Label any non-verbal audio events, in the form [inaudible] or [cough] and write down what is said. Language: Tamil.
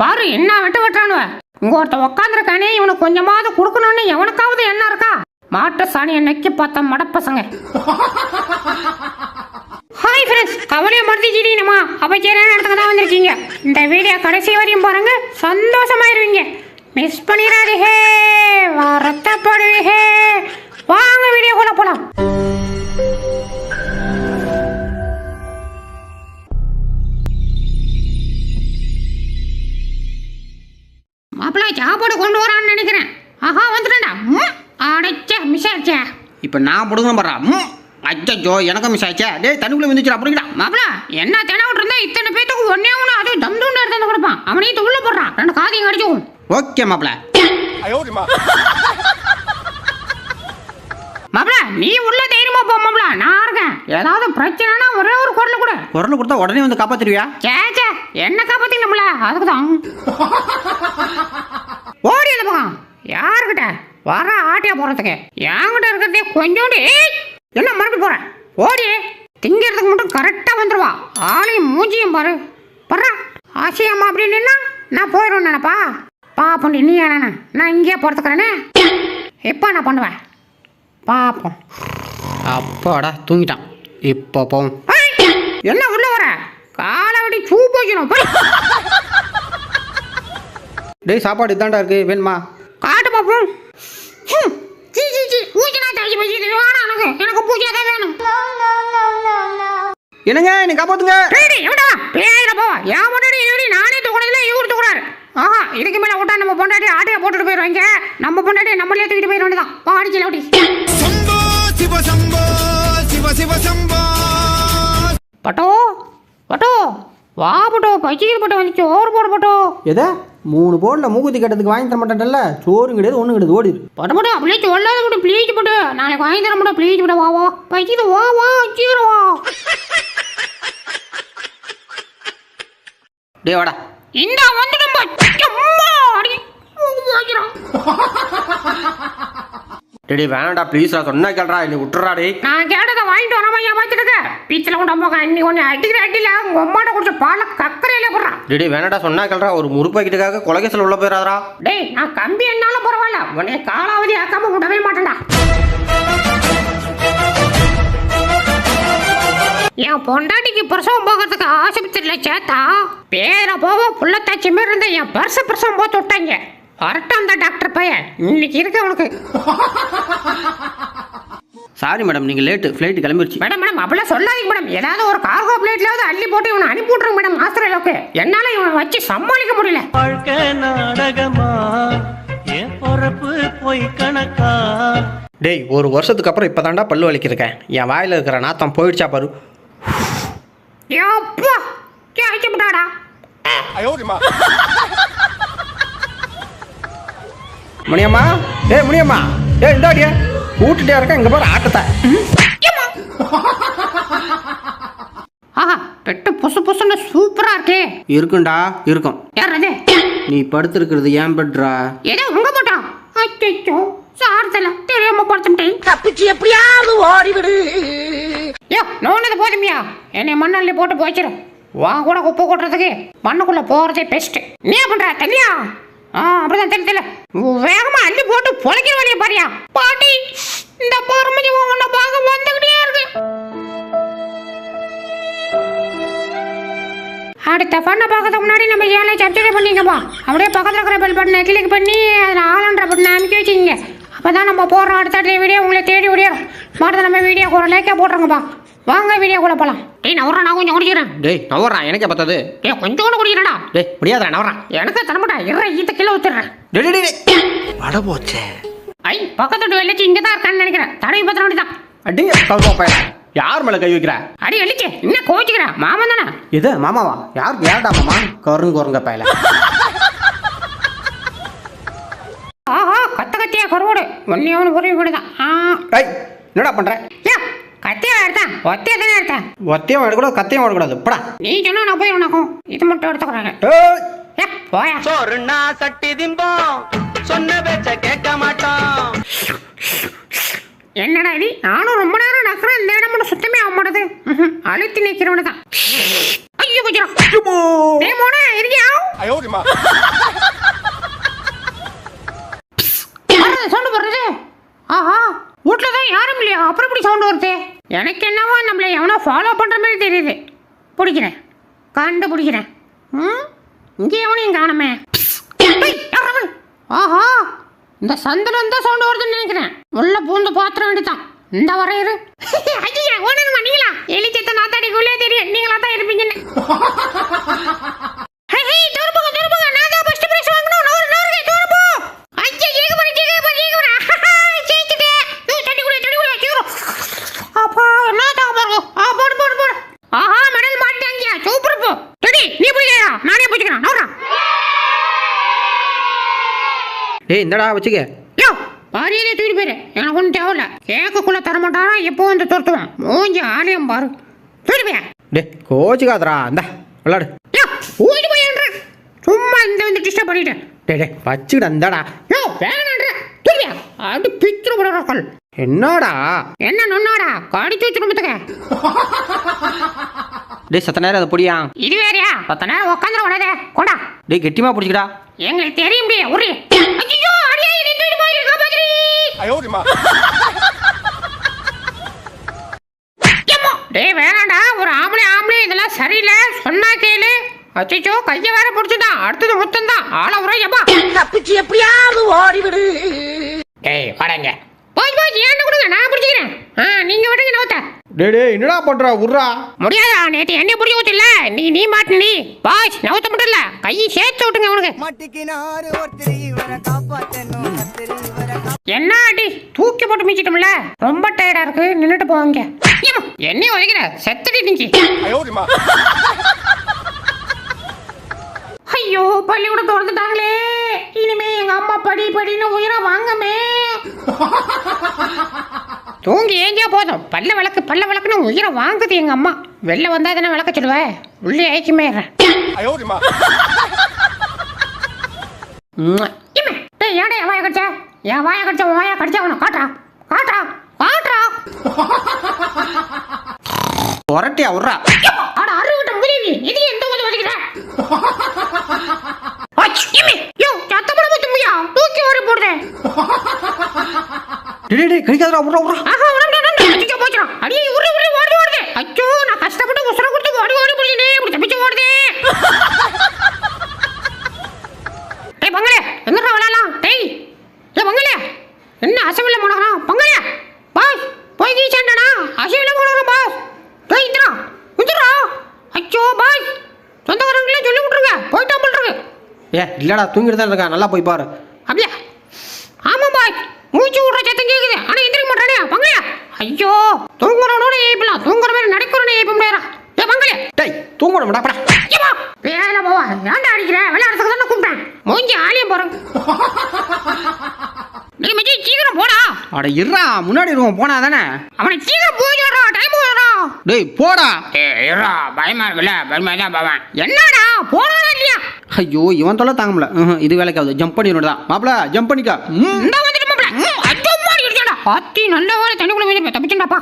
பாரு என்ன வெட்டு வெட்டுறானுவ? இங்க ஒருத்த உக்காந்துருக்கானே இவனுக்கு கொஞ்சமாவது கொடுக்கணும்னு எவனுக்காவது என்ன இருக்கா? மாட்டு சாணியை நெக்கி பார்த்த மடப்பசங்க. ஹாய் ஃப்ரெண்ட்ஸ் கவலையை மறுத்திச்சிட்டீங்கம்மா அபச்சரியான இடத்துக்கு தான் வந்திருக்கீங்க? இந்த வீடியோ கடைசி வரையும் பாருங்க சந்தோஷமாயிருவீங்க. மிஸ் பண்ணிடாதீஹே வருத்தப்படுவீங்க. வாங்க வீடியோக்குள்ள போகலாம் சாப்பாடு கொண்டு வரான்னு நினைக்கிறேன். ஆஹா வந்துட்டேன்டா. ம், அடைச்ச மிஸ் ஆச்சே இப்போ நான் பிடுங்கணும் பாடுறா. ம் அச்சோ எனக்கும் மிஸ் ஆச்சே டேய் தண்ணிக்குள்ளே வந்துச்சுடா பிடிக்கடா மாப்பிள என்ன தினவிட்டு இருந்தா இத்தனை பேத்துக்கு ஒன்னே ஒன்று அதுவும் தம் துண்டு எடுத்து கொடுப்பான். அவனையும் உள்ள போடுறான் ரெண்டு காதையும் கடிச்சுக்கும் ஓகே மாப்பிள. மாப்பிள நீ உள்ள தைரியமா போ மாப்பிள. நான் இருக்கேன். ஏதாவது பிரச்சனைனா ஒரே ஒரு குரல் கூட. குரல் கொடுத்தா உடனே வந்து காப்பாத்திருவியா சே சே. என்ன காப்பாத்தீங்கம்ல அதுக்கு தான் ஓடி அந்த பக்கம் யாருக்கிட்ட? வர ஆட்டியா போறதுக்கு என்கிட்ட இருக்கிறதே கொஞ்சோண்டு என்ன மறுபடியும் போற? ஓடி. திங்கிறதுக்கு மட்டும் கரெக்டா வந்துருவா. ஆளையும் மூஞ்சியும் பாரு. பர்றா ஆசையம்மா அப்படின்னு நான் போயிடும் நினைப்பா. பாப்பண்டி நீ என்ன நான் இங்கேயே போறதுக்கிறேனே எப்போ நான் பண்ணுவேன்? பாப்போம். அப்பாடா தூங்கிட்டான். இப்போ போவோம். என்ன உள்ள வர? காலை வடி சூ போய்க்கணும் போய். டேய் சாப்பாடு இதாண்டா இருக்கு. வேணுமா? காட்டு பாப்போம் ஜி ஜி ஜி பூஜனா தாஜி எனக்கு. எனக்கு பூஜை வேணும். என்னங்க நீ காப்பாத்துங்க. டேய் எவடா பேயில போ. யா முன்னாடி இவரி நானே தூக்கறதுல இவர் ஆஹா இதுக்கு மேல ஓட்டா நம்ம பொண்டாட்டி ஆட்டைய போட்டுட்டு போயிடுவாங்க நம்ம பொண்டாட்டி நம்மளே தூக்கிட்டு போயிட வேண்டியதான் சம்போ சிவ சம்போ சிவ சிவ சம்போ. பட்டோ பட்டோ. வா பட்டோ. பச்சிக்கிற பட்டோ வந்துச்சு ஓவர் போடு பட்டோ. எதா? மூணு போர்டில் மூக்குத்தி கட்டத்துக்கு வாங்கி தர மாட்டேன்ல சோறும் கிடையாது ஒன்றும் கிடையாது ஓடிடு பட்டோ அப்படியே சொல்லாத பட்டோ ப்ளீஸ் பட்டோ. நாளைக்கு வாங்கி தர மாட்டோம் ப்ளீஸ் பட்டோ வா வா. பச்சிக்கிது வா வா சீக்கிரம் வா. டேய் வாடா. இந்த வந்துடும் அம்மா அடி போகிறான் டேய் வேணாடா ப்ளீஸ்டா சொன்னா கேள்றா என்னை விட்டுறா டேய். நான் கேட்டதை வாங்கிட்டு வராம ஏமாத்திருக்க பீச்சில் கொண்டு போக அன்னி ஒன்று அடிக்கிற அடியில் உங்க அம்மாட்ட குடிச்ச பால கக்கரையில போடுறான் டேய் வேணாடா சொன்னா கேள்றா ஒரு முறு பாக்கெட்டுக்காக கொலகேசல் உள்ள போயிடாதடா டேய் நான் கம்பி என்னாலும் பரவாயில்ல. உன்னை காலாவதி ஆக்காம விடவே மாட்டேன்டா. என் பொண்டாட்டிக்கு பிரசவம் போகிறதுக்கு ஆஸ்பத்திரியில் சேர்த்தா பேர போக புள்ளத்தாச்சி மாரி இருந்த என் பர்ச பிரசவம் போத்து விட்டாங்க. வரட்டும் அந்த டாக்டர் பையன். இன்னைக்கு இருக்கு அவனுக்கு. சாரி மேடம் நீங்கள் லேட்டு ஃப்ளைட்டு கிளம்பிருச்சு. மேடம் மேடம் அப்படிலாம் சொல்லாதீங்க மேடம் ஏதாவது ஒரு கார்கோ பிளேட்லாவது அள்ளி போட்டு இவனை அனுப்பி விட்ருங்க மேடம் ஆஸ்திரேலியாவுக்கு என்னால இவனை வச்சு சமாளிக்க முடியல. வாழ்க்கை நாடகமா? என் பொறப்பு பொய் கணக்கா? டேய் ஒரு வருஷத்துக்கு அப்புறம் இப்போ தாண்டா பல்லு வலிக்கிருக்கேன். என் வாயில் இருக்கிற நாத்தம் போயிடுச்சா பாரு. விட்டாடா முனியம்மா டேய் முனியம்மா டேய் இந்தாடியே கூட்டுட்டே இருக்கேன் இங்கே பாரு ஆட்டத்தை. ஆஹா பெட்டு புசு புசுன்னு சூப்பரா இருக்கே. இருக்கும்டா இருக்கும். யார் அது? நீ படுத்திருக்கிறது ஏன் பெட்ரா? ஏதோ உங்க போட்டான் அச்சோ சார்த்தல தெரியாம படுத்துட்டேன். தப்பிச்சு எப்படியாவது ஓடிவிடு. யோ நோனது போதுமியா என்னை மண்ணள்ளி போட்டு போச்சிரும் வா கூட குப்பை கொட்டுறதுக்கு மண்ணுக்குள்ள போறதே பெஸ்ட் நீ என்ன பண்ற தனியா அப்படிதான் தெரியல தெரியல. வேகமா அள்ளி போட்டு பொழைக்கிற வழியை பாரியா? பாட்டி இந்த பரமதி உன்னை பார்க்க வந்துகிட்டே இருக்கு. அடுத்த ஃபண்ணை பார்க்கறதுக்கு முன்னாடி நம்ம ஏழை சப்ஸ்கிரைப் பண்ணிக்கப்பா அப்படியே பக்கத்தில் இருக்கிற பெல் பட்டனை கிளிக் பண்ணி அதில் ஆளுன்ற பட்டனை அமைக்க வச்சுக்கிங்க. அப்போ தான் நம்ம போடுறோம் அடுத்த வீடியோ உங்களை தேடி ஓடிடும் மாட்டை நம்ம வீடியோ கூட லைக்காக போட்டுருங்கப்பா. வாங்க வீடியோ கூட போகலாம் டேய் நவரா நான் கொஞ்சம் குடிக்கிறேன் டேய் நவர்றான் எனக்கே பத்தாது. டேய் கொஞ்சம் கூட குடிக்கிறேன்டா டேய் முடியாதுடா நவர்றான் எனக்கு தரமாட்டா. இற ஈத்த கிலோ ஊத்துறேன் டேய் டேய், வட போச்சே. ஐ பக்கத்து வெள்ளச்சி இங்கே தான் இருக்கான்னு நினைக்கிறேன். தடவை பத்திர வேண்டி தான் அடி கவுப்பா பையன் யார் மேலே கை வைக்கிற? அடி வெள்ளிச்சி என்ன கோச்சிக்கிறேன் மாமன் தானே? இது மாமாவா? யாருக்கு யார்டா மாமா கருங்க குரங்க பையல. ஆஹா கத்த கத்தியா கருவோடு. ஒன்னே ஒன்று புரிய வீடு தான். ஆ. டேய் என்னடா பண்ற? ஏ கத்தியா எடுத்தேன் ஒத்தையா தானே எடுத்தேன் ஒத்தையும் எடுக்கூடாது கத்தையும் எடுக்கூடாது படா. நீ சொன்னா நான் போய் உனக்கும். இது மட்டும் எடுத்துக்கிறாங்க. போயா? சோறுனா சட்டி திம்போம். சொன்ன பேச்ச கேட்க மாட்டோம். என்னடா இது? நானும் ரொம்ப நேரம் நக்கிறேன். இந்த இடம் மட்டும் சுத்தமே ஆக மாட்டேது. அழுத்தி நிற்கிறவனு தான். ஐயோ கொஞ்சம் இருக்கியா சவுண்ட் போடுறது? ஆஹா. வீட்டில் தான் யாரும் இல்லையா? அப்புறம் இப்படி சவுண்ட் வருது? எனக்கு என்னவோ நம்மளை எவனோ ஃபாலோ பண்ணுற மாதிரி தெரியுது. பிடிக்கிறேன். கண்டுபிடிக்கிறேன். ம்? இங்கே எவனையும் காணுமே. ஆஹா இந்த சந்தில தான் சவுண்டு வருதுன்னு நினைக்கிறேன். உள்ள பூந்து பாத்திர வேண்டியதான் இந்த வரையரு [laughs] ஐயா ஒன்று பண்ணீங்களா எலிச்சத்தை நாத்தாடிக்குள்ளே தெரியும். நீங்களா தான் இருப்பீங்கன்னு [laughs] ஹே, ஹே, திரும்புங்க, திரும்புங்க. நான் தான் first prize வாங்கணும். நூறு, நூறுங்க, திரும்பு. ஐயா, ஏக போறேன், ஏக போறேன், ஏக போறேன். ஹஹா, ஜெயிச்சிட்டேன். ஏய், தண்ணி குடி, தண்ணி குடி, சீக்கிரம். அப்பா, என்ன தாங்க பாருங்க. ஆ, போடு, போடு, போடு. ஆஹா, medal மாட்டிட்டாங்கய்யா. சூப்பர் இப்போ. டேடி, நீ பிடிக்கலையா? நானே பிடிச்சுக்கிறேன். நவுறா. டேய் இந்தடா வச்சுக்க. யோ, பாரியிலே தூக்கிட்டு போயிரு. எனக்கு ஒன்றும் தேவையில்ல. கேக்குக்குள்ள தர மாட்டானா, எப்போ வந்து துரத்துவேன். மூஞ்சி ஆலயம் பாரு. தூக்கிட்டு போயா. டே கோச்சுக்காதடா. இந்தா விளாடு. யோ, ஊதிட்டு போயேன்றேன். சும்மா இந்த வந்து டிஸ்டர்ப் பண்ணிட்டேன் டே டே வச்சுக்கிட இந்தாடா. யோ வேணான்ற துரியா அது பிச்சுரு விடுறாக்கள் என்னடா? என்ன நொன்னாடா கடிச்சு வச்சுருமத்துக்க டேய் சத்த நேரம் அதை பொடியா? இது வேறயா? பத்த நேரம் உட்காந்துட விடாதே கொண்டா டேய் கெட்டிமா பிடிச்சிக்கடா. எங்களுக்கு தெரியும் முடியே உரி ஏம்மா, டேய் வேணாண்டா ஒரு ஆம்பளை ஆம்பளை இதெல்லாம் சரியில்லை. சொன்னா கேளு. அச்சோ கையை வேற பிடிச்சிட்டான். அடுத்தது முத்தம் தான் ஆள உரம் எப்பா. தப்பிச்சு எப்படியாவது ஓடிவிடு. டேய் வாடங்க போய் போய் ஏன்டா கொடுங்க நான் பிடிச்சிக்கிறேன். ஆ நீங்க விடுங்க நவுத்த டேய் என்னடா பண்ற உர்றா? முடியாதா? நேத்து என்ன பிடிக்க ஊத்தில்ல நீ நீ மாட்டு நீ. பாஸ் நவுத்த மட்டும் இல்ல. கையை சேர்த்து விட்டுங்க அவனுக்கு. மட்டிக்கினாரு ஒருத்தர் இவரை காப்பாத்தணும். என்ன அடி தூக்கி போட்டு மிச்சிட்டோம்ல ரொம்ப டயர்டா இருக்கு. நின்னுட்டு போவாங்க என்ன உதைக்கிற செத்துடி நீங்க ஐயோ பள்ளிக்கூடம் திறந்துட்டாங்களே. இனிமே எங்க அம்மா படி படின்னு உயிரை வாங்கமே. தூங்கி ஏஞ்சா போதும். பல்ல விளக்கு பல்ல விளக்குன்னு உயிரை வாங்குது எங்க அம்மா. வெளில வந்தா தானே விளக்க சொல்லுவேன் உள்ளே ஐக்குமே டேய் ஏடா என் வாயை கடிச்ச? என் வாயை கடிச்ச உன் வாயை கடிச்ச அவனை காட்டா காட்டா காட்டா உரட்டியா உர்றா அட அறுவிட்ட முடிவி இது எந்த வந்து வலிக்கிற யோ சத்தப்பட பத்துமையா தூக்கி ஓடி போடுறேன். டேய் டேய், டேய் கடிக்காதடா உர்றா உர்றா ஆஹா உடம்பு அடிக்க போச்சுடா. அடியே ஓடி ஓடுது அச்சோ நான் கஷ்டப்பட்டு உசுர கொடுத்து ஓடி ஓடி முடியலே இப்படி தப்பிச்சு ஓடுதே. டேய் பங்களே எங்கடா விளையாடலாம்? டேய் ஏ பங்களே என்ன அசவில்ல போனவனா பங்களே பாஸ் போய் கீச்சண்டனா அசவில்ல போனவனா பாஸ். டேய் இந்திரா இந்திரா அச்சோ பாஸ். சொந்தக்காரங்களே சொல்லி விட்டுருங்க. போயிட்டா பண்ணுறது ஏ இல்லடா தூங்கிட்டு தான் இருக்கா. நல்லா போய் பாரு அப்படியா ஆமா பாய் மூச்சு விடுற சத்தம் கேக்குது ஆனா எந்திரிக்க மாட்டானே பங்களையா ஐயோ தூங்குறவனோட ஏய்ப்பலாம் தூங்குற மாதிரி நடக்கிறவனே ஏய்ப்ப முடியாதா ஏ பங்களே டேய் தூங்கணும்டா படா ஏமா வேலை போவா ஏன்டா அடிக்கிற விளையாடுறதுக்கு தானே கூப்பிட்டேன் மூஞ்சி ஆலியம் போறேன் நீ மச்சி சீக்கிரம் போடா அட இருடா முன்னாடி இருவோம் போனா தானே அவனை சீக்கிரம் போய் டைம் போயிடா டேய் போடா. ஏ இருடா பயமா இருக்குல்ல? பயமா தான் பவன். என்னடா போனா இல்லையா? ஐயோ இவன் தொல்லை தாங்க முடியல. இது வேலைக்காவது. ஜம்ப் பண்ணிடணும் தான் மாப்பிள ஜம்ப் பண்ணிக்க. இந்த வந்துட்டு மாப்பிள அச்சோ மாடி அத்தி நல்ல வேலை தண்ணிக்குள்ள போய் தப்பிச்சுட்டாப்பா.